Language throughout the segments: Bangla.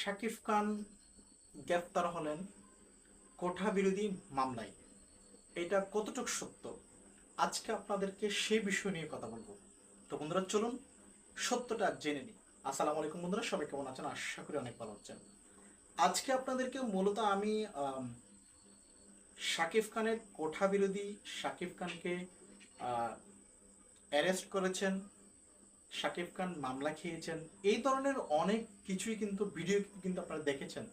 শাকিব খান গ্রেপ্তার হলেন কোঠা বিরোধী মামলায়। এটা কতটুকু সত্য? আজকে আপনাদেরকে সেই বিষয় নিয়ে কথা বলব। তো বন্ধুরা, চলুন সত্যটা জেনে নিই। আসসালামু আলাইকুম বন্ধুরা, সবাই কেমন আছেন? আশা করি অনেক ভালো আছেন। আজকে আপনাদেরকে মূলত আমি শাকিব খানের কোঠা বিরোধী শাকিব খানকে অ্যারেস্ট করেছেন। শাকিব খান মামলা খেয়েছেন, এই ধরনের অনেক কিছুই কিন্তু ভিডিও কিন্তু আপনারা দেখেছেন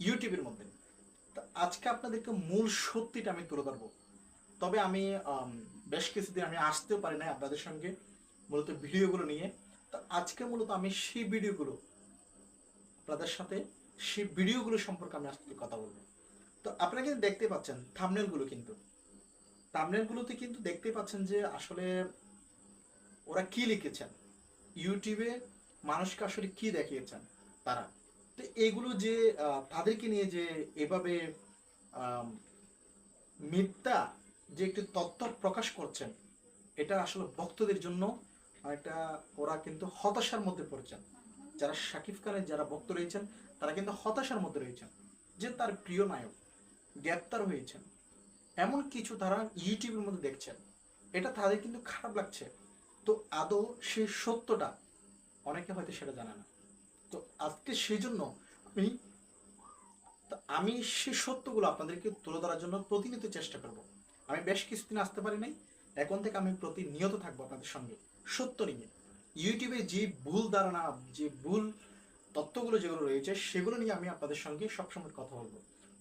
ইউটিউবের মধ্যে। তো আজকে আপনাদেরকে মূল সত্যিটা আমি তুলে ধরবো। তবে আমি বেশ কিছুদিন আমি আসতেও পারি না আপনাদের সঙ্গে মূলত ভিডিওগুলো নিয়ে। তো আজকে মূলত আমি সেই ভিডিওগুলো, আপনাদের সাথে সেই ভিডিওগুলো সম্পর্কে আমি আজকে কথা বলব। তো আপনারা কিন্তু দেখতে পাচ্ছেন থামনেলগুলো কিন্তু। থামনেলগুলোতে কিন্তু দেখতে পাচ্ছেন যে আসলে ওরা কি লিখেছেন? ইউটিউবে মানুষকে আসলে কি দেখিয়েছেন তারা? তো এগুলো যে তাদেরকে নিয়ে যে এভাবে মিথ্যা যে একটি তথ্য প্রকাশ করছেন, এটা আসলে ভক্তদের জন্য একটা, ওরা কিন্তু হতাশার মধ্যে পড়েছেন। যারা শাকিব খানের যারা ভক্ত রয়েছেন, তারা কিন্তু হতাশার মধ্যে রয়েছেন যে তার প্রিয় নায়ক গ্রেপ্তার হয়েছেন। এমন কিছু তারা ইউটিউবের মধ্যে দেখছেন। এটা তাদের কিন্তু খারাপ লাগছে। তো আদৌ সেই সত্যটা অনেকে হয়তো সেটা জানে না। তো আজকে সেই জন্য আমি আমি সেই সত্যগুলো আপনাদেরকে তুলে ধরার জন্য প্রতিনিয়ত চেষ্টা করব। আমি বেশ কিছুদিন আসতে পারি নাই, এখন থেকে আমি প্রতিনিয়ত থাকব আপনাদের সঙ্গে সত্য নিয়ে। ইউটিউবে যে ভুল ধারণা, যে ভুল তত্ত্বগুলো যেগুলো রয়েছে, সেগুলো নিয়ে আমি আপনাদের সঙ্গে সবসময় কথা বলব।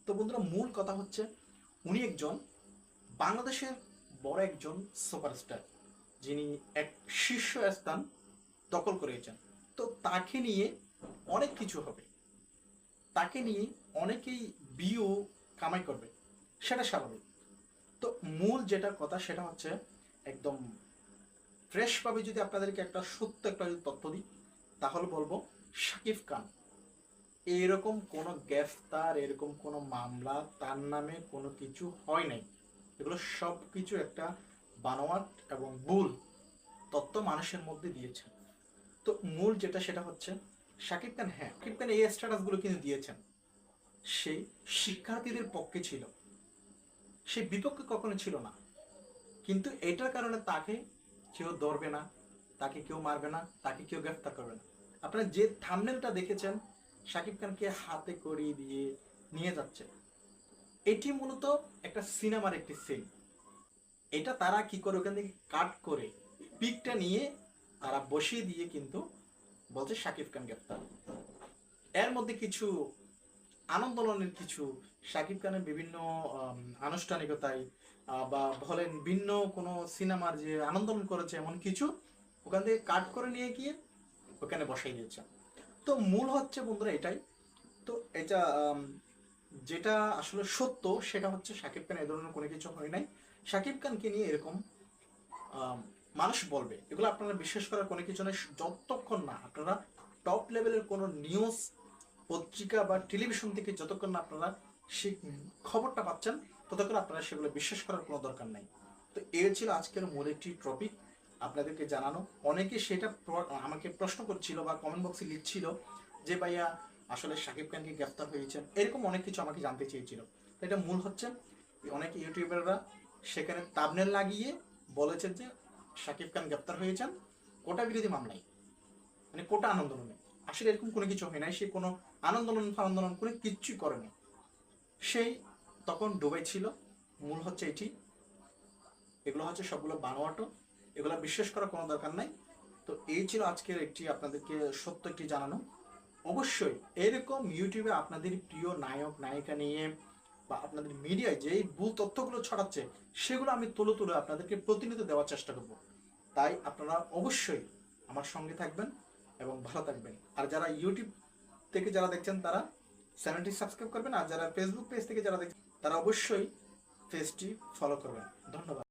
তো বন্ধুরা, মূল কথা হচ্ছে উনি একজন বাংলাদেশের বড় একজন সুপারস্টার। যিনি এক শীর্ষ স্থান দখল করেছেন। তো তাকে নিয়ে অনেক কিছু হবে। তাকে নিয়ে অনেকেই বিও কামাই করবে, সেটা স্বাভাবিক। তো মূল যেটা কথা, সেটা হচ্ছে একদম ফ্রেশভাবে যদি আপনাদেরকে একটা সত্য একটা যদি তথ্য দিই, তাহলে বলব শাকিব খান। এরকম কোনো গ্রেফতার, এরকম কোনো মামলা তার নামে কোনো কিছু হয় নাই। এগুলো সব কিছু একটা বানোয়াট এবং ভুল তত্ত্ব মানুষের মধ্যে দিয়েছেন। তো মূল যেটা সেটা হচ্ছে শাকিব খান হ্যাঁ শাকিব খান এই স্ট্যাটাসগুলো কিন্তু দিয়েছেন। সে শিক্ষার্থীদের পক্ষে ছিল। সে বিপক্ষে কখনো ছিল না। কিন্তু এটার কারণে তাকে কেউ ধরবে না, তাকে কেউ মারবে না, তাকে কেউ গ্রেফতার করবে না। আপনারা যে থামনেলটা দেখেছেন, শাকিব খানকে হাতে করিয়ে দিয়ে নিয়ে যাচ্ছে। এটি মূলত একটা সিনেমার একটি সিন এটা তারা কি করে? ওখান থেকে কাট করে পিকটা নিয়ে তারা বসিয়ে দিয়ে কিন্তু বলছে শাকিব খান গ্রেফতার এর মধ্যে কিছু আনন্দোলনের কিছু শাকিব খানের বিভিন্ন আনুষ্ঠানিকতায় বা বলেন ভিন্ন কোনো সিনেমার যে আনন্দোলন করেছে এমন কিছু ওখান থেকে কাট করে নিয়ে গিয়ে ওখানে বসাই দিয়েছে। তো মূল হচ্ছে বন্ধুরা এটাই। তো এটা যেটা আসলে সত্য, সেটা হচ্ছে শাকিব খান এ ধরনের কোনো কিছু হয় নাই। শাকিব খানকে নিয়ে এরকম মানুষ বলবে, এগুলো আপনারা বিশ্বাস করার কোনো কিছু নেই। যতক্ষণ না আপনারা টপ লেভেলের কোনো নিউজ পত্রিকা বা টেলিভিশন থেকে যতক্ষণ না আপনারা সেই খবরটা পাচ্ছেন, ততক্ষণ আপনারা সেগুলো বিশ্বাস করার কোনো দরকার নাই। তো এর ছিল আজকের মূল একটি টপিক আপনাদেরকে জানানো, অনেকে সেটা আমাকে প্রশ্ন করছিল বা কমেন্ট বক্সে লিখছিল যে, ভাইয়া আসলে শাকিব খানকে গ্রেফতার হয়েছেন। এরকম অনেক কিছু আমাকে জানতে চেয়েছিল। এটা মূল হচ্ছে অনেক ইউটিউবাররা সেখানে তাবনেল লাগিয়ে বলেছেন যে শাকিব খান গ্রেফতার হয়েছেন, কোটা বিরোধী মামলায়। মানে কোটা আন্দোলনে। আসলে এরকম কোনো কিছু হয় নাই, সে কোনো আনন্দোলন ফানন্দোলন কোনো কিচ্ছুই করেনি সেই তখন ডুবাই ছিল। মূল হচ্ছে এটি। এগুলো হচ্ছে সবগুলো বানোয়াটো এগুলো বিশ্বাস করার কোনো দরকার নাই। তো এই ছিল আজকের একটি আপনাদেরকে সত্য একটি জানানো। অবশ্যই এরকম ইউটিউবে আপনাদের প্রিয় নায়ক, নায়িকা নিয়ে বা আপনাদের মিডিয়ায় যেই ভুল তথ্যগুলো ছড়াচ্ছে, সেগুলো আমি তুলে তুলে আপনাদেরকে প্রতিনিয়ত দেওয়ার চেষ্টা করব। তাই আপনারা অবশ্যই আমার সঙ্গে থাকবেন এবং ভালো থাকবেন। আর যারা ইউটিউব থেকে যারা দেখছেন, তারা চ্যানেলটি সাবস্ক্রাইব করবেন, আর যারা ফেসবুক পেজ থেকে যারা দেখছেন, তারা অবশ্যই পেজটি ফলো করবেন। ধন্যবাদ।